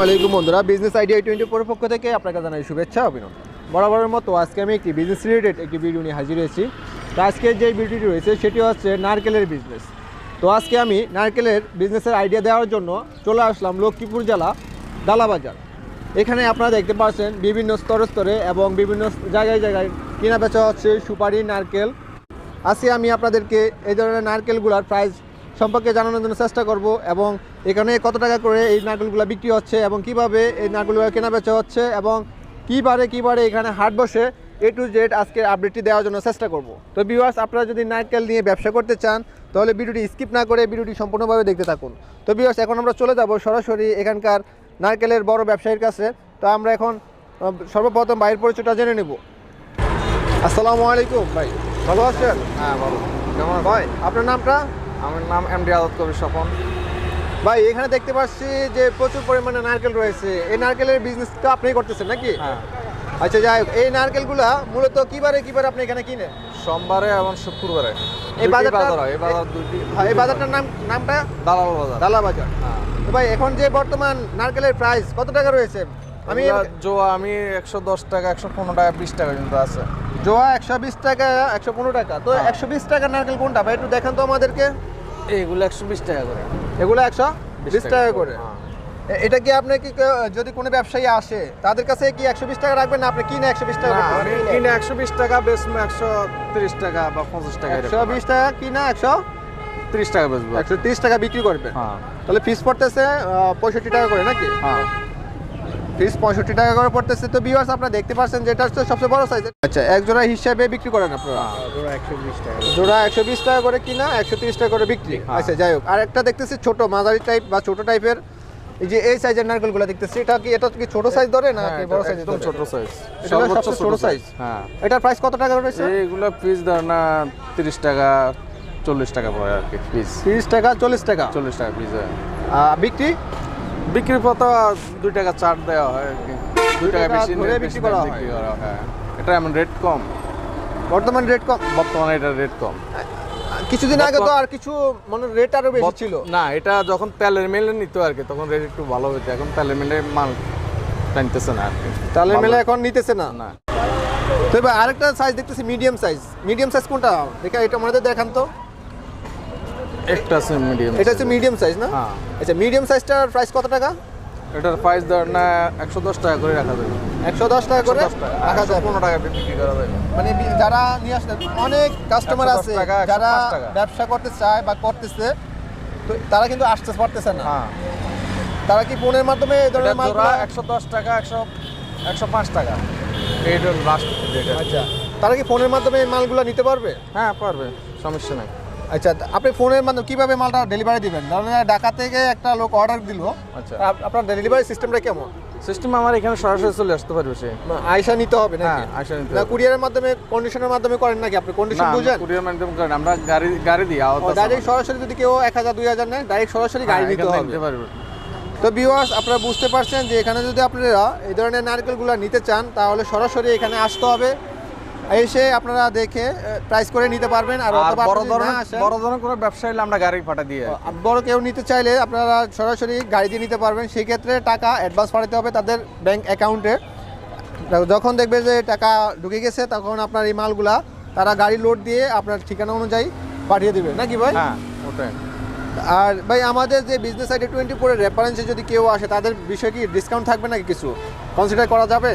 আসসালামাইকুম বন্ধুরা business idea twenty four পক্ষ থেকে আপনাকে জানাই শুভেচ্ছা, অভিনন্দন। বরাবরের মতো আজকে আমি একটি বিজনেস রিলেটেড একটি ভিডিও নিয়ে হাজির হয়েছি। তো আজকে যে ভিডিওটি রয়েছে, সেটি হচ্ছে নারকেলের বিজনেস তো আজকে আমি নারকেলের বিজনেসের আইডিয়া দেওয়ার জন্য চলে আসলাম লক্ষ্মীপুর জেলা ডালাবাজার এখানে আপনারা দেখতে পাচ্ছেন বিভিন্ন স্তরে স্তরে এবং বিভিন্ন জায়গায় জায়গায় কেনা বেচা হচ্ছে সুপারি নারকেল। আজকে আমি আপনাদেরকে এই ধরনের নারকেলগুলোর প্রাইস সম্পর্কে জানানোর জন্য চেষ্টা করব এবং এখানে কত টাকা করে এই নারকেলগুলো বিক্রি হচ্ছে এবং কীভাবে এই নারকেলগুলো কেনা বেচা হচ্ছে এবং কী বারে কী বারে এখানে হাট বসে এ টু জেড আজকের আপডেটটি দেওয়ার জন্য চেষ্টা করব। তো ভিউয়ার্স আপনারা যদি নারকেল নিয়ে ব্যবসা করতে চান তাহলে ভিডিওটি স্কিপ না করে ভিডিওটি সম্পূর্ণভাবে দেখতে থাকুন। তো ভিউয়ার্স এখন আমরা চলে যাব সরাসরি এখানকার নারকেলের বড় ব্যবসায়ীর কাছে। তো আমরা এখন সর্বপ্রথম বাইরের পরিচয়টা জেনে নেব। আসসালামু আলাইকুম ভাই ভালো আছেন? হ্যাঁ ভালো। কেমন ভাই আপনার নামটা? আমার নাম এমডি আদত কবির স্বপন। ভাই এখানে দেখতে পাচ্ছি যে প্রচুর পরিমাণে নারকেল রয়েছে। এই নারকেলের বিজনেসটা আপনি করতেছেন নাকি? হ্যাঁ। আচ্ছা যাই হোক এই নারকেলগুলা মূলত কিবারে কিবারে আপনি এখানে কিনেন? সোমবারে এবং শুক্রবারে। এই বাজারটা বাজার এই বাজার দুইটি হ্যাঁ, এই বাজারটার নাম নামটা? দালাল বাজার। ডালা বাজার। হ্যাঁ। তো ভাই এখন যে বর্তমান নারকেলের প্রাইস কত টাকা রয়েছে? আমি জোয়া আমি একশো দশ টাকা একশো পনেরো টাকা বিশ টাকা কিন্তু আছে। জোয়া একশো বিশ টাকা একশো পনেরো টাকা। তো। একশো বিশ টাকার নারকেল কোনটা? ভাই একটু দেখান তো আমাদেরকে। এইগুলো একশো বিশ টাকা করে। এগুলো একশো বিশ টাকা করে হ্যাঁ। এটা কি আপনি কি যদি কোনো ব্যবসায়ী আসে তাদের কাছে কি একশো বিশ টাকা রাখবেন না আপনি কিনে একশো বিশ টাকা কিনে একশো বিশ টাকা বেচবো একশো তিরিশ টাকা বা পঞ্চাশ টাকা একশো বিশ টাকা কিনা একশো তিরিশ টাকা বেচবো। একশো তিরিশ টাকা বিক্রি করবেন। হ্যাঁ। তাহলে ফিস পড়তেছে পঁয়ষট্টি টাকা করে নাকি? হ্যাঁ। ফিস পঁয়ষট্টি টাকা করে পড়তেছে। তো ভিউয়ার্স আপনারা দেখতে পাচ্ছেন যেটা হচ্ছে সবচেয়ে বড় সাইজ আচ্ছা এক জোড়া হিসাবে বিক্রি করেন আপনারা? টাকা জোড়া একশো বিশ টাকা করে কিনা একশো তিরিশ টাকা করে বিক্রি? হ্যাঁ। আচ্ছা যাই হোক আর একটা দেখতেছি ছোট মাঝারি টাইপ বা ছোট টাইপের এই যে এই সাইজের নারকেলগুলো দেখতেছি এটা কি এটা কি ছোট সাইজ ধরে না কি বড় সাইজ হ্যাঁ, একদম ছোট সাইজ সর্বোচ্চ ছোট সাইজ হ্যাঁ। এটার প্রাইস কত টাকা রয়েছে এইগুলো পিস ধর না তিরিশ টাকা চল্লিশ টাকা পড়ে আর কি পিস তিরিশ টাকা চল্লিশ টাকা? চল্লিশ টাকা পিস হয়। আহ, বিক্রি বিক্রির দুই টাকা চার্ট দেওয়া হয় আর কি। দুই টাকা বেশি বিক্রি করা হয়। হয়। এটা এমন রেট কম। বর্তমান রেট কম। বর্তমানে এটা রেট কম। কিছুদিন আগে তো আর কিছু মানে রেট আরও বেশি ছিল। না এটা যখন তেলের মেলে নিত আর কি তখন রেট একটু ভালো হতো এখন তেলের মেলে মাল টানতেছে না আর কি। ভালো- মেলে এখন নিতেছে না। না। তো এবার আরেকটা সাইজ দেখতেছি মিডিয়াম সাইজ মিডিয়াম সাইজ কোনটা? দেখা এটা আমাদের দেখান তো। একটা আছে মিডিয়াম এটা হচ্ছে মিডিয়াম সাইজ না? হ্যাঁ। আচ্ছা মিডিয়াম সাইজটার প্রাইস কত টাকা? এটার প্রাইস ধর না একশো দশ টাকা করে রাখা যাবে। একশো দশ টাকা করে 110 রাখা যাবে। পনেরো টাকা বিক্রি করা যাবে। মানে যারা নিয়ে আসলে অনেক কাস্টমার আছে যারা ব্যবসা করতে চায় বা করতেছে তো তারা কিন্তু আসতে পারতেছে না। হ্যাঁ। তারা কি ফোনের মাধ্যমে এই এটা ধরনের মাল জোড়া একশো দশ টাকা একশো একশো পাঁচ টাকা। এইটা লাস্ট আচ্ছা। তারা কি ফোনের মাধ্যমে মালগুলো নিতে পারবে? হ্যাঁ পারবে সমস্যা নাই। আচ্ছা আপনি ফোনের মাধ্যমে কীভাবে মালটা ডেলিভারি দিবেন? ধরেন ঢাকা থেকে একটা লোক অর্ডার দিল আচ্ছা। আপনার ডেলিভারি সিস্টেমটা কেমন? সিস্টেম আমার এখানে সরাসরি চলে আসতে পারবে সে। আয়সা নিতে হবে না হ্যাঁ আসা নিতে না কুরিয়ারের মাধ্যমে কন্ডিশনের মাধ্যমে করেন নাকি আপনি? কন্ডিশন বুঝেন? কুরিয়ার মাধ্যমে করেন। আমরা গাড়ি গাড়ি দিই ডাইরেক্ট সরাসরি যদি কেউ এক হাজার দুই হাজার নেয় ডাইরেক্ট সরাসরি গাড়ি নিতে হবে। নিতে পারবে। তো ভিউয়ার্স আপনারা বুঝতে পারছেন যে এখানে যদি আপনারা এই ধরনের নারকেলগুলো নিতে চান তাহলে সরাসরি এখানে আসতে হবে। এসে আপনারা দেখে প্রাইস করে নিতে পারবেন আর অথবা বড় ধরনের বড় ধরনের কোনো ব্যবসা হলে আমরা গাড়ি পাঠা দিয়ে বড় কেউ নিতে চাইলে আপনারা সরাসরি গাড়ি দিয়ে নিতে পারবেন। সেই ক্ষেত্রে টাকা অ্যাডভান্স পাঠাতে হবে তাদের ব্যাংক অ্যাকাউন্টে যখন দেখবে যে টাকা ঢুকে গেছে তখন আপনার এই মালগুলা তারা গাড়ি লোড দিয়ে আপনার ঠিকানা অনুযায়ী পাঠিয়ে দেবে। নাকি ভাই? হ্যাঁ ওটাই। আর ভাই আমাদের যে বিজনেস আইডি টোয়েন্টি ফোরের রেফারেন্সে যদি কেউ আসে তাদের বিষয়ে কি ডিসকাউন্ট থাকবে নাকি কিছু? কনসিডার করা যাবে?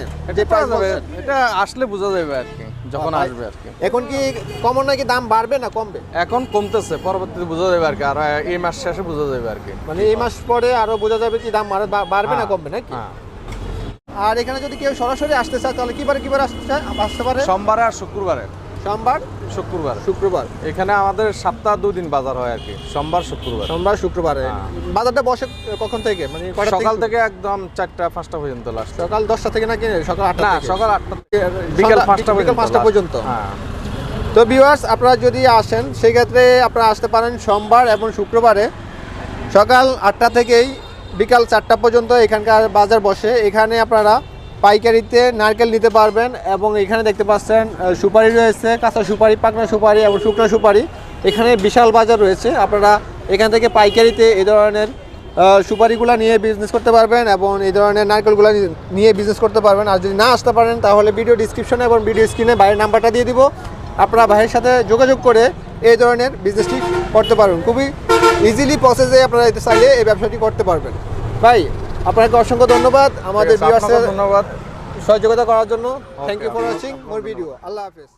এটা আসলে বোঝা যাবে আর কি। যখন আসবে আর কি এখন কি কমন নাকি দাম বাড়বে না কমবে? এখন কমতেছে পরবর্তীতে বোঝা যাবে আর কি আর এই মাস শেষে বোঝা যাবে আর কি মানে এই মাস পরে আরও বোঝা যাবে কি দাম বাড়ে- বাড়বে না হ্যাঁ, কমবে নাকি? হ্যাঁ। আর এখানে যদি কেউ সরাসরি আসতে চায় তাহলে কিবারে কিবারে আসতে চায়? আসতে পারে? সোমবারে আর শুক্রবারে সোমবার শুক্রবার। শুক্রবার। এখানে আমাদের সপ্তাহ দুই দিন বাজার হয় আর কি। সোমবার শুক্রবার। সোমবার শুক্রবারে। হ্যাঁ। বাজারটা বসে কখন থেকে? মানে সকাল থেকে একদম চারটা পাঁচটা পর্যন্ত লাস্ট সকাল দশটা থেকে নাকি সকাল আটটা না সকাল আটটা বিকেল পাঁচটা বিকেল পর্যন্ত পাঁচটা পর্যন্ত। হ্যাঁ। তো ভিউয়ার্স আপনারা যদি আসেন সেই ক্ষেত্রে আপনারা আসতে পারেন সোমবার এবং শুক্রবারে। সকাল আটটা থেকেই বিকাল চারটা পর্যন্ত এখানকার বাজার বসে। এখানে আপনারা পাইকারিতে নারকেল নিতে পারবেন এবং এখানে দেখতে পাচ্ছেন সুপারি রয়েছে, কাঁচা সুপারি, পাকনা সুপারি এবং শুকনো সুপারি। এখানে বিশাল বাজার রয়েছে, আপনারা এখান থেকে পাইকারিতে এই ধরনের সুপারিগুলো নিয়ে বিজনেস করতে পারবেন এবং এই ধরনের নারকেলগুলো নিয়ে বিজনেস করতে পারবেন। আর যদি না আসতে পারেন, তাহলে ভিডিও ডিসক্রিপশনে এবং ভিডিও স্ক্রিনে বাইরের নাম্বারটা দিয়ে দিব। আপনারা ভাইয়ের সাথে যোগাযোগ করে এই ধরনের বিজনেসটি করতে পারবেন খুবই ইজিলি প্রসেসে আপনারা এতে চাইলে এই ব্যবসাটি করতে পারবেন। ভাই আপনাকে অসংখ্য ধন্যবাদ। আমাদের ধন্যবাদ। সহযোগিতা করার জন্য। Thank you for watching more video আল্লাহ হাফেজ।